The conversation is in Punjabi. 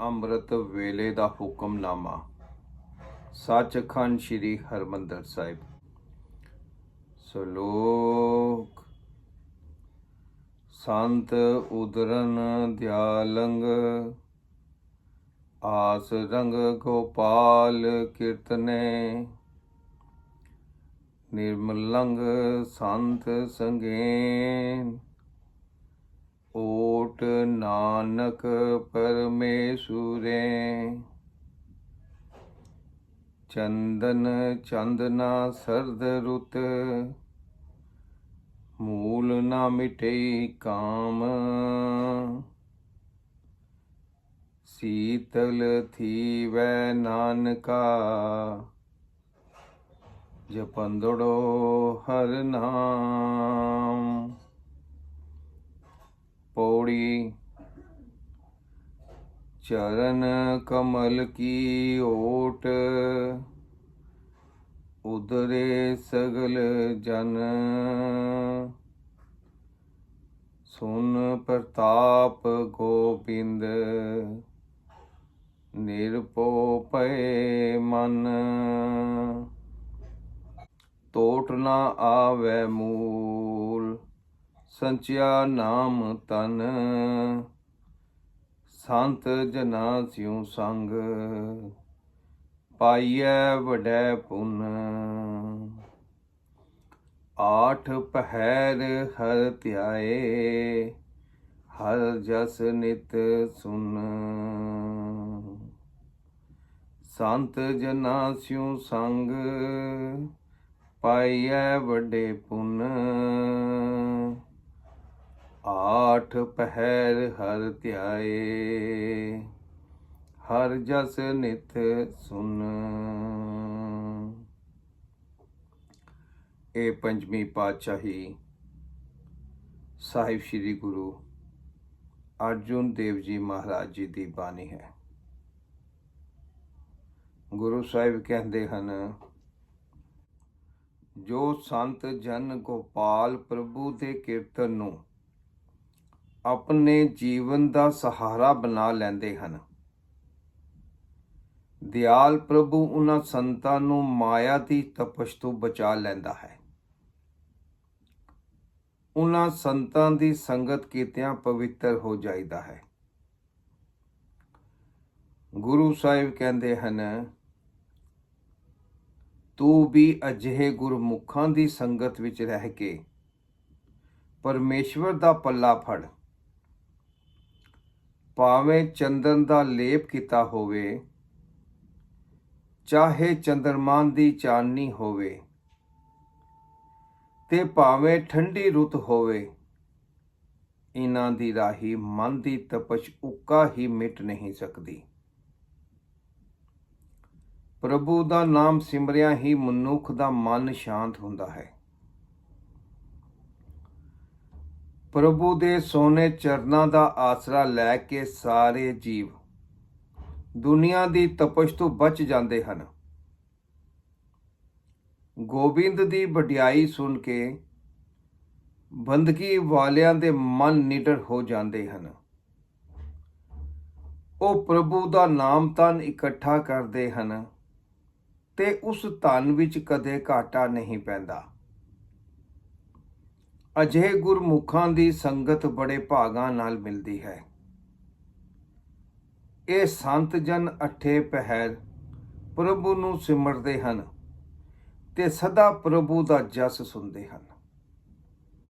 ਅੰਮ੍ਰਿਤ ਵੇਲੇ ਦਾ ਹੁਕਮਨਾਮਾ। ਸੱਚਖੰਡ ਸ੍ਰੀ ਹਰਮੰਦਰ ਸਾਹਿਬ। ਸ਼ਲੋਕ ਸੰਤ ਉਦਰਨ ਦਿਆਲੰਗ, ਆਸ ਰੰਗ ਗੋਪਾਲ ਕੀਰਤਨੇ, ਨਿਰਮਲੰਗ ਸੰਤ ਸੰਗੇ ਓਟ ਨਾਨਕ ਪਰਮੇਸ਼ੁਰੇ। ਚੰਦਨ ਚੰਦਨਾ ਸਰਦ ਰੁਤ, ਮੂਲ ਨਾ ਮਿਟੇ ਕਾਮ। ਸੀਤਲ ਥੀਵੈ ਨਾਨਕਾ, ਜਪੰਦੜੋ ਹਰ ਨਾਮ। ਪੌੜੀ ਚਰਨ ਕਮਲ ਕੀ ਓਟ। ਉਦਰੇ ਸਗਲ ਜਨ। ਸੁਨ ਪ੍ਰਤਾਪ ਗੋਬਿੰਦ। ਨਿਰਪੋ ਪਏ ਮਨ। ਟੋਟ ਨਾ ਆਵੇ ਮੂਲ। ਸੰਚਿਆ ਨਾਮ ਤਨ, ਸੰਤ ਜਨਾ ਸਿਉ ਸੰਗ, ਪਾਈਐ ਵਡੈ ਪੁੰਨ। ਆਠ ਪਹਿਰ ਹਰ ਧਿਆਏ, ਹਰ ਜਸ ਨਿਤ ਸੁਨ। ਸੰਤ ਜਨਾ ਸਿਉ ਸੰਗ, ਪਾਈਐ ਵੱਡੇ ਪੁੰਨ। ਆਠ ਪਹਿਰ ਹਰ ਧਿਆਏ, ਹਰ ਜਸ ਨਿਤ ਸੁਨ। ਇਹ ਪੰਜਵੀਂ ਪਾਤਸ਼ਾਹੀ ਸਾਹਿਬ ਸ੍ਰੀ ਗੁਰੂ ਅਰਜੁਨ ਦੇਵ ਜੀ ਮਹਾਰਾਜ ਜੀ ਦੀ ਬਾਣੀ ਹੈ। ਗੁਰੂ ਸਾਹਿਬ ਕਹਿੰਦੇ ਹਨ, ਜੋ ਸੰਤ ਜਨ ਗੋਪਾਲ ਪ੍ਰਭੂ ਦੇ ਕੀਰਤਨ ਨੂੰ ਆਪਣੇ ਜੀਵਨ ਦਾ ਸਹਾਰਾ ਬਣਾ ਲੈਂਦੇ ਹਨ। ਦਿਆਲ ਪ੍ਰਭੂ ਉਹਨਾਂ ਸੰਤਾਂ ਨੂੰ ਮਾਇਆ ਦੀ ਤਪਸ਼ ਤੋਂ ਬਚਾ ਲੈਂਦਾ ਹੈ। ਉਹਨਾਂ ਸੰਤਾਂ ਦੀ ਸੰਗਤ ਕੀਤਿਆਂ ਪਵਿੱਤਰ ਹੋ ਜਾਈਦਾ ਹੈ। ਗੁਰੂ ਸਾਹਿਬ ਕਹਿੰਦੇ ਹਨ, ਤੂੰ ਵੀ ਅਜਿਹੇ ਗੁਰਮੁਖਾਂ ਦੀ ਸੰਗਤ ਵਿੱਚ ਰਹਿ ਕੇ ਪਰਮੇਸ਼ਵਰ ਦਾ ਪੱਲਾ ਫੜ। ਭਾਵੇਂ ਚੰਦਨ ਦਾ ਲੇਪ ਕੀਤਾ ਹੋਵੇ, ਚਾਹੇ ਚੰਦਰਮਾਨ ਦੀ ਚਾਨਣੀ ਹੋਵੇ ਤੇ ਭਾਵੇਂ ਠੰਡੀ ਰੁੱਤ ਹੋਵੇ ਇਹਨਾਂ ਦੀ ਰਾਹੀ ਮਨ ਦੀ ਤਪਸ਼ ਉੱਕਾ ਹੀ ਮਿਟ ਨਹੀਂ ਸਕਦੀ। ਪ੍ਰਭੂ ਦਾ ਨਾਮ ਸਿਮਰਿਆ ਹੀ ਮਨੁੱਖ ਦਾ ਮਨ ਸ਼ਾਂਤ ਹੁੰਦਾ ਹੈ। ਪ੍ਰਭੂ ਦੇ ਸੋਨੇ ਚਰਨਾਂ ਦਾ ਆਸਰਾ ਲੈ ਕੇ ਸਾਰੇ ਜੀਵ ਦੁਨੀਆ ਦੀ ਤਪਸ਼ ਤੋਂ ਬਚ ਜਾਂਦੇ ਹਨ। ਗੋਬਿੰਦ ਦੀ ਵਡਿਆਈ ਸੁਣ ਕੇ ਬੰਦਗੀ ਵਾਲਿਆਂ ਦੇ ਮਨ ਨਿਡਰ ਹੋ ਜਾਂਦੇ ਹਨ। ਉਹ ਪ੍ਰਭੂ ਦਾ ਨਾਮ ਤਨ ਇਕੱਠਾ ਕਰਦੇ ਹਨ ਤੇ ਉਸ ਧਨ ਵਿੱਚ ਕਦੇ ਘਾਟਾ ਨਹੀਂ ਪੈਂਦਾ। ਅਜਿਹੇ ਗੁਰਮੁਖਾਂ ਦੀ ਸੰਗਤ ਬੜੇ ਭਾਗਾਂ ਨਾਲ ਮਿਲਦੀ ਹੈ। ਇਹ ਸੰਤ ਜਨ ਅਠੇ ਪਹਿਰ ਪ੍ਰਭੂ ਨੂੰ ਸਿਮਰਦੇ ਹਨ ਤੇ ਸਦਾ ਪ੍ਰਭੂ ਦਾ ਜਸ ਸੁਣਦੇ ਹਨ।